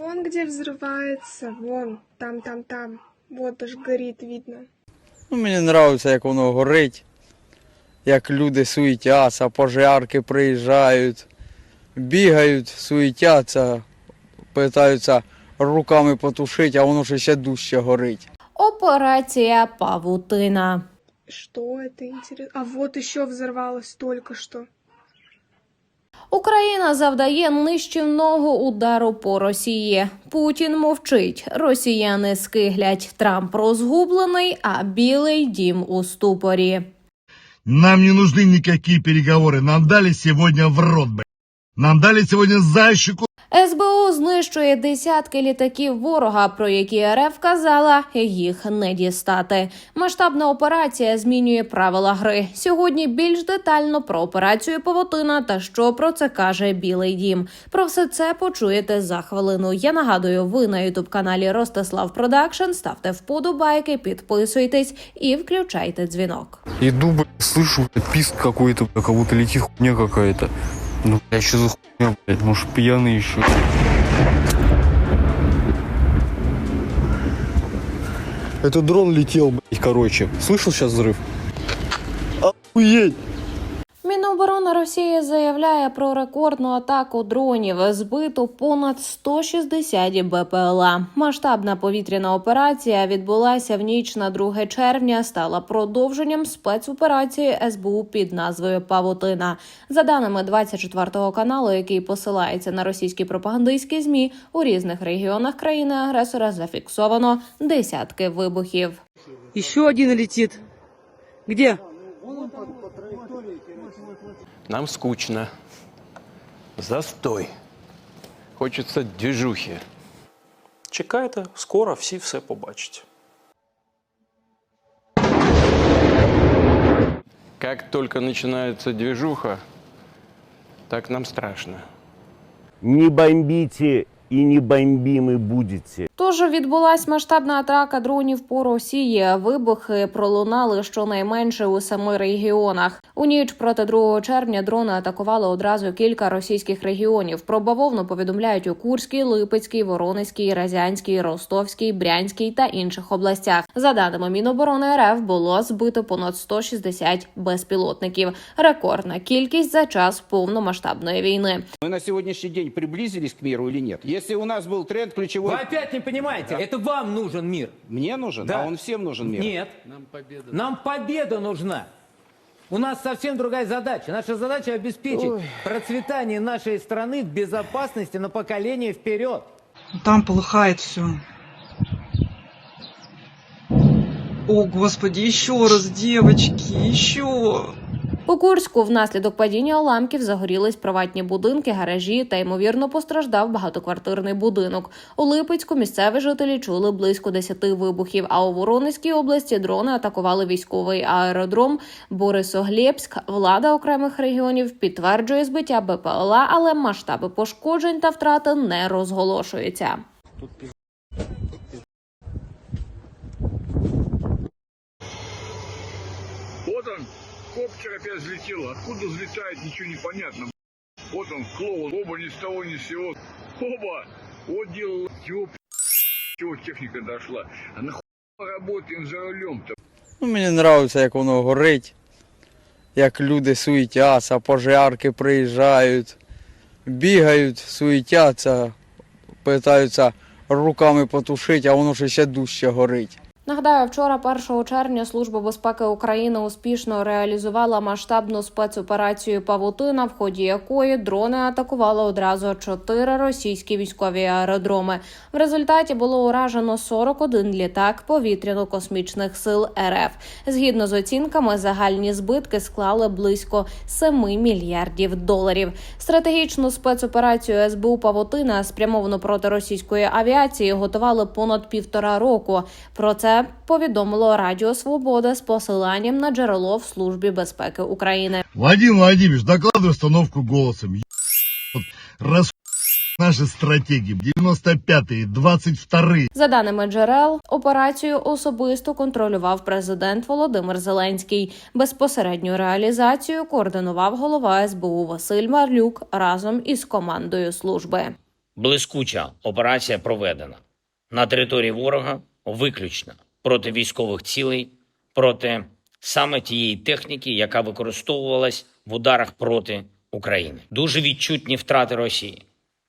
Вон где взрывается, вон, там, там, там. Вот аж горит, видно. Ну, мені подобається, як воно горить, як люди суетяться, пожарки приїжджають, бігають, суетяться, питаються руками потушити, а воно ще ще дужче горить. Операція Павутина. Что это интересно? А вот еще взорвалось только что. Україна завдає нищівного удару по Росії. Путін мовчить. Росіяни скиглять. Трамп розгублений, а білий дім у ступорі. Нам не нужны никакие переговоры. Нам дали сегодня в рот, блядь. Нам дали сегодня за щеку. СБУ знищує десятки літаків ворога, про які РФ казала їх не дістати. Масштабна операція змінює правила гри. Сьогодні більш детально про операцію Павутина та що про це каже Білий Дім. Про все це почуєте за хвилину. Я нагадую, ви на ютуб каналі Ростислав Продакшн. Ставте вподобайки, підписуйтесь і включайте дзвінок. Блядь, слышу, писк какой-то, кого-то летит хуйня какая-то. Ну, бля, что за хуйня, блядь, может, пьяный еще. Это дрон летел, блядь, короче. Слышал сейчас взрыв? Охуеть! Міноборони Росії заявляє про рекордну атаку дронів. Збито понад 160 БПЛА. Масштабна повітряна операція відбулася в ніч на 2 червня. Стала продовженням спецоперації СБУ під назвою Павутина. За даними 24 каналу, який посилається на російські пропагандистські змі, у різних регіонах країни-агресора зафіксовано десятки вибухів. Еще один летит. Где? Нам скучно. Застой. Хочеться движухи. Чекайте, скоро всі все побачать. Как только начинается движуха, так нам страшно. Не бомбите и не бомбимы будете. Тож відбулась масштабна атака дронів по Росії. Вибухи пролунали щонайменше у семи регіонах. У ніч проти 2 червня дрони атакували одразу кілька російських регіонів. Про бавовну повідомляють у Курській, Липецькій, Воронезькій, Разянській, Ростовській, Брянській та інших областях. За даними Міноборони РФ, було збито понад 160 безпілотників. Рекордна кількість за час повномасштабної війни. Мы на сегодняшний день приблизились к миру или нет? Если у нас был тренд ключевой... Вы опять не понимаете, это вам нужен мир. Мне нужен, Да. а он всем нужен мир. Нет. Нам победа. Нам победа нужна. У нас совсем другая задача. Наша задача обеспечить процветание нашей страны в безопасности на поколение вперед. Там полыхает все. О, господи, еще раз, девочки, еще. У Курську внаслідок падіння уламків загорілись приватні будинки, гаражі та ймовірно постраждав багатоквартирний будинок. У Липецьку місцеві жителі чули близько 10 вибухів. А у Воронезькій області дрони атакували військовий аеродром Борисоглєбськ. Влада окремих регіонів підтверджує збиття БПЛА, але масштаби пошкоджень та втрати не розголошуються. Вот он, коптер опять взлетел. Откуда взлетает, ничего не понятно. Вот он, клоун, оба ни с того ни с сего. Оба! Вот делал, чего, чего техника дошла. А нахуй работаем за рулем-то? Ну, мені подобається, як воно горить, як люди суетяться, пожарки приїжджають, бігають, суетяться, питаються руками потушити, а воно ще ще дужче горить. Нагадаю, вчора, 1 червня, Служба безпеки України успішно реалізувала масштабну спецоперацію Павутина, в ході якої дрони атакували одразу чотири російські військові аеродроми. В результаті було уражено 41 літак повітряно-космічних сил РФ. Згідно з оцінками, загальні збитки склали близько 7 мільярдів доларів. Стратегічну спецоперацію СБУ Павутина, спрямовану проти російської авіації, готували понад півтора року. Про це повідомило Радіо Свобода з посиланням на джерело в службі безпеки України. Владимир Владимирович, докладывай установку голосом. Е- Раз наши стратегии. 95-е, 22-е. За даними джерел, операцію особисто контролював президент Володимир Зеленський. Безпосередню реалізацію координував голова СБУ Василь Марлюк разом із командою служби. Блискуча операція проведена на території ворога виключно проти військових цілей, проти саме тієї техніки, яка використовувалась в ударах проти України. Дуже відчутні втрати Росії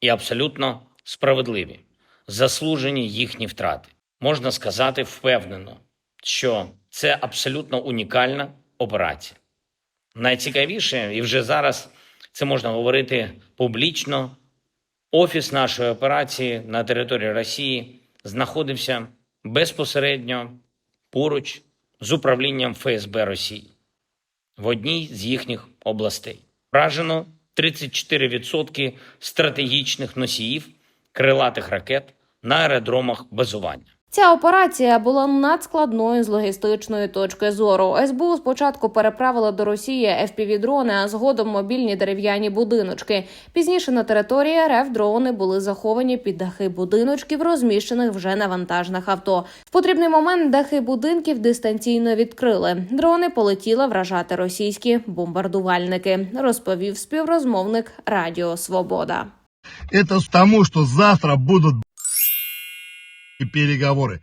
і абсолютно справедливі, заслужені їхні втрати. Можна сказати впевнено, що це абсолютно унікальна операція. Найцікавіше, і вже зараз це можна говорити публічно. Офіс нашої операції на території Росії знаходився безпосередньо поруч з управлінням ФСБ Росії в одній з їхніх областей. Вражено 34% стратегічних носіїв крилатих ракет на аеродромах базування. Ця операція була надскладною з логістичної точки зору. СБУ спочатку переправила до Росії FPV-дрони, а згодом мобільні дерев'яні будиночки. Пізніше на території РФ дрони були заховані під дахи будиночків, розміщених вже на вантажних авто. В потрібний момент дахи будинків дистанційно відкрили. Дрони полетіли вражати російські бомбардувальники, розповів співрозмовник Радіо Свобода. Это тому, что завтра будут переговоры.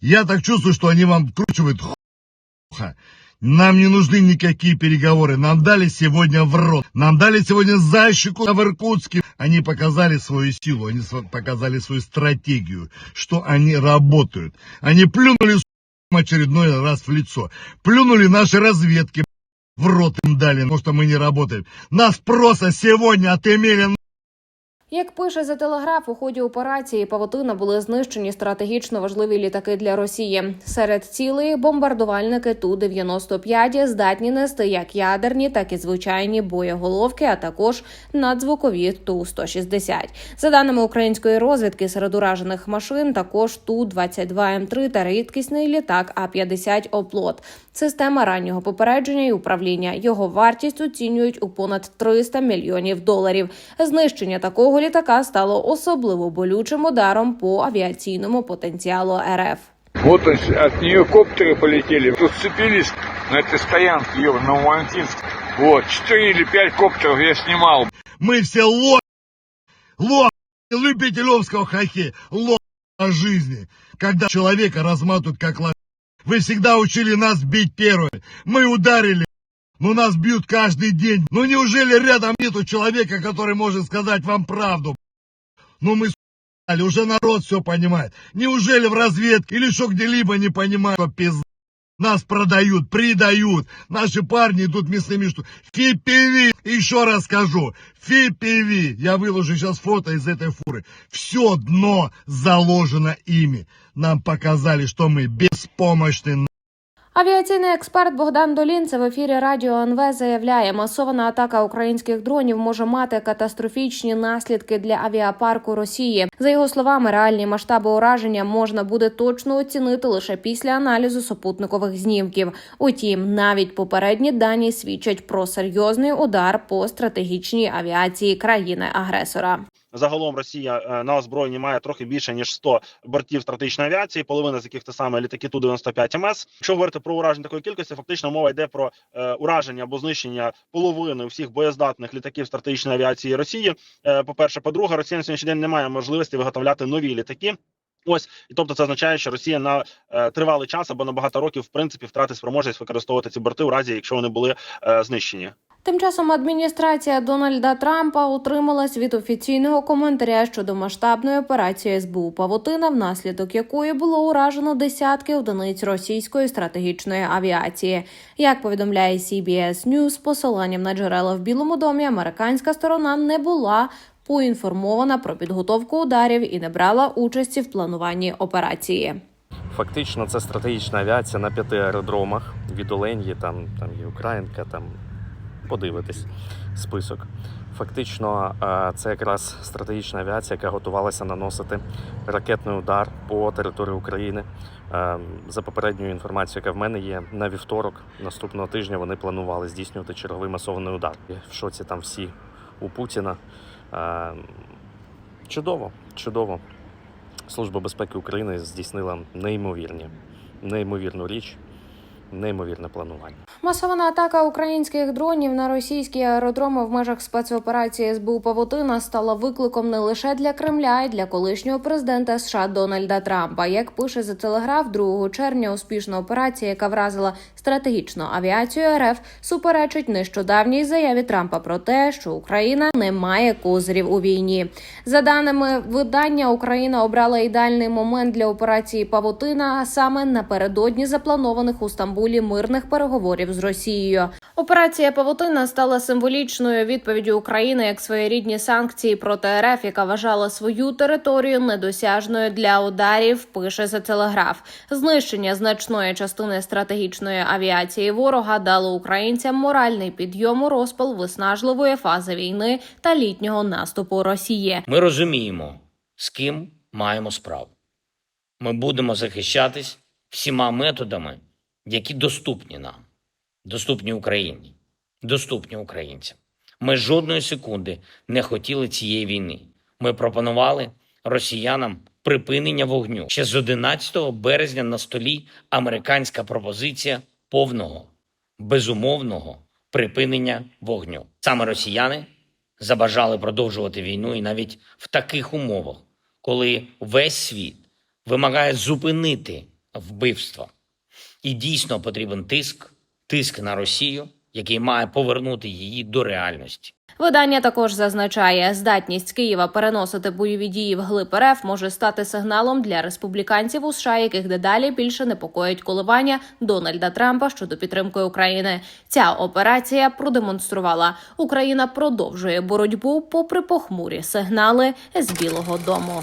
Я так чувствую, что они вам вкручивают хуха. Нам не нужны никакие переговоры. Нам дали сегодня в рот. Нам дали сегодня защику в Иркутске. Они показали свою силу, они показали свою стратегию, что они работают. Они плюнули очередной раз в лицо. Плюнули наши разведки. В рот им дали, потому что мы не работаем. Нас просто сегодня отымели Як пише за телеграф, у ході операції Павутина були знищені стратегічно важливі літаки для Росії. Серед цілей бомбардувальники ту 95 здатні нести як ядерні, так і звичайні боєголовки, а також надзвукові ту 160 За даними української розвідки, серед уражених машин також ту 22 М3 та рідкісний літак А 50 оплот. Система раннього попередження і управління. Його вартість оцінюють у понад 300 мільйонів доларів. Знищення такого літака стало особливо болючим ударом по авіаційному потенціалу РФ. Вот он, от нее коптеры полетели. Тут сцепились на этой стоянке, ё, на Новоантинск. Вот, четыре или пять коптеров я снимал. Мы все лох, лох, любителевского хоккея, лох о жизни. Когда человека разматывают как лох. Вы всегда учили нас бить первыми. Мы ударили, Но нас бьют каждый день. Ну неужели рядом нету человека, который может сказать вам правду? Ну мы с***ли, уже народ все понимает. Неужели в разведке или что где-либо не понимают, пизда? Нас продают, предают. Наши парни идут мясными что. ФИПИВИ, еще раз скажу. ФИПИВИ. Я выложу сейчас фото из этой фуры. Все дно заложено ими. Нам показали, что мы беспомощны. Авіаційний експерт Богдан Долінце в ефірі Радіо НВ заявляє, масована атака українських дронів може мати катастрофічні наслідки для авіапарку Росії. За його словами, реальні масштаби ураження можна буде точно оцінити лише після аналізу супутникових знімків. Утім, навіть попередні дані свідчать про серйозний удар по стратегічній авіації країни-агресора. Загалом Росія е, на озброєнні має трохи більше ніж 100 бортів стратегічної авіації, половина з яких те саме літаки ту 95 МС. Якщо говорити про ураження такої кількості, фактично мова йде про е, ураження або знищення половини всіх боєздатних літаків стратегічної авіації Росії. Е, по перше, по-друге, Росія на сьогоднішній день не має можливості виготовляти нові літаки. Ось і тобто це означає, що Росія на е, тривалий час або на багато років в принципі втратить спроможність використовувати ці борти у разі, якщо вони були е, знищені. Тим часом адміністрація Дональда Трампа утрималась від офіційного коментаря щодо масштабної операції СБУ Павутина, внаслідок якої було уражено десятки одиниць російської стратегічної авіації. Як повідомляє CBS News, з посиланням на джерела в Білому домі, американська сторона не була поінформована про підготовку ударів і не брала участі в плануванні операції. Фактично, це стратегічна авіація на п'яти аеродромах від Оленьї, там, там є Українка, там подивитись список. Фактично, е, це якраз стратегічна авіація, яка готувалася наносити ракетний удар по території України. Е, За попередньою інформацією, яка в мене є, на вівторок наступного тижня вони планували здійснювати черговий масований удар. В шоці там всі у Путіна. Е, Чудово, чудово. Служба безпеки України здійснила неймовірні, неймовірну річ. Неймовірне планування. Масована атака українських дронів на російські аеродроми в межах спецоперації СБУ Павутина стала викликом не лише для Кремля, а й для колишнього президента США Дональда Трампа. Як пише за телеграф, 2 червня успішна операція, яка вразила стратегічну авіацію РФ, суперечить нещодавній заяві Трампа про те, що Україна не має козирів у війні. За даними видання, Україна обрала ідеальний момент для операції Павутина, а саме напередодні запланованих у Стамбулі мирних переговорів з Росією. Операція Павутина стала символічною відповіддю України як своєрідні санкції проти РФ, яка вважала свою територію недосяжною для ударів. Пише за телеграф. Знищення значної частини стратегічної авіації ворога дало українцям моральний підйом у розпал виснажливої фази війни та літнього наступу Росії. Ми розуміємо, з ким маємо справу. Ми будемо захищатись всіма методами, які доступні нам, доступні Україні, доступні українцям. Ми жодної секунди не хотіли цієї війни. Ми пропонували росіянам припинення вогню. Ще з 11 березня на столі американська пропозиція повного, безумовного припинення вогню. Саме росіяни забажали продовжувати війну і навіть в таких умовах, коли весь світ вимагає зупинити вбивства. І дійсно потрібен тиск, тиск на Росію, який має повернути її до реальності. Видання також зазначає, здатність Києва переносити бойові дії в глиб РФ може стати сигналом для республіканців у США, яких дедалі більше непокоїть коливання Дональда Трампа щодо підтримки України. Ця операція продемонструвала, Україна продовжує боротьбу попри похмурі сигнали з Білого Дому.